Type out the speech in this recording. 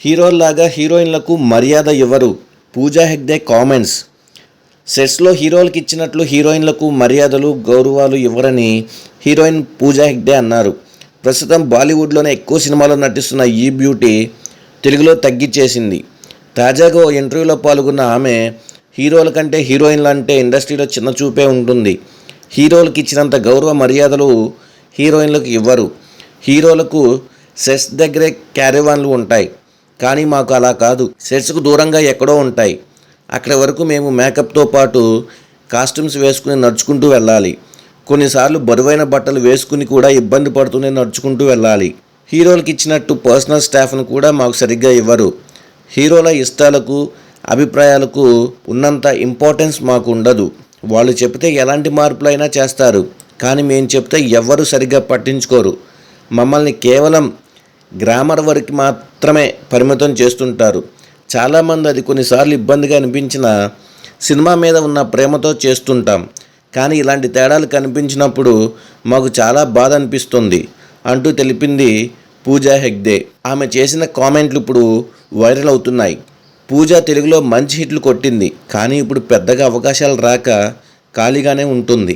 హీరోల్లాగా హీరోయిన్లకు మర్యాద ఇవ్వరు. పూజా హెగ్డే కామెంట్స్. సెట్స్లో హీరోలకు ఇచ్చినట్లు హీరోయిన్లకు మర్యాదలు గౌరవాలు ఇవ్వరని హీరోయిన్ పూజా హెగ్డే అన్నారు. ప్రస్తుతం బాలీవుడ్లోనే ఎక్కువ సినిమాలో నటిస్తున్న ఈ బ్యూటీ తెలుగులో తగ్గిచ్చేసింది. తాజాగా ఓ ఇంటర్వ్యూలో పాల్గొన్న ఆమె హీరోల కంటే హీరోయిన్లు అంటే ఇండస్ట్రీలో చిన్న చూపే ఉంటుంది. హీరోలకు ఇచ్చినంత గౌరవ మర్యాదలు హీరోయిన్లకు ఇవ్వరు. హీరోలకు సెట్స్ దగ్గరే క్యారివాన్లు ఉంటాయి. కానీ మాకు అలా కాదు. సెట్స్కు దూరంగా ఎక్కడో ఉంటాయి. అక్కడి వరకు మేము మేకప్తో పాటు కాస్ట్యూమ్స్ వేసుకుని నడుచుకుంటూ వెళ్ళాలి. కొన్నిసార్లు బరువైన బట్టలు వేసుకుని కూడా ఇబ్బంది పడుతూనే నడుచుకుంటూ వెళ్ళాలి. హీరోలకు ఇచ్చినట్టు పర్సనల్ స్టాఫ్ను కూడా మాకు సరిగ్గా ఇవ్వరు. హీరోల ఇష్టాలకు అభిప్రాయాలకు ఉన్నంత ఇంపార్టెన్స్ మాకు ఉండదు. వాళ్ళు చెప్తే ఎలాంటి మార్పులైనా చేస్తారు. కానీ మేము చెప్తే ఎవ్వరూ సరిగ్గా పట్టించుకోరు. మమ్మల్ని కేవలం గ్రామర్ వరకు మాత్రమే పరిమితం చేస్తుంటారు. చాలామంది అది కొన్నిసార్లు ఇబ్బందిగా అనిపించిన సినిమా మీద ఉన్న ప్రేమతో చేస్తుంటాం. కానీ ఇలాంటి తేడాలు కనిపించినప్పుడు మాకు చాలా బాధ అనిపిస్తుంది అంటూ తెలిపింది పూజా హెగ్డే. ఆమె చేసిన కామెంట్లు ఇప్పుడు వైరల్ అవుతున్నాయి. పూజ తెలుగులో మంచి హిట్లు కొట్టింది. కానీ ఇప్పుడు పెద్దగా అవకాశాలు రాక ఖాళీగానే ఉంటుంది.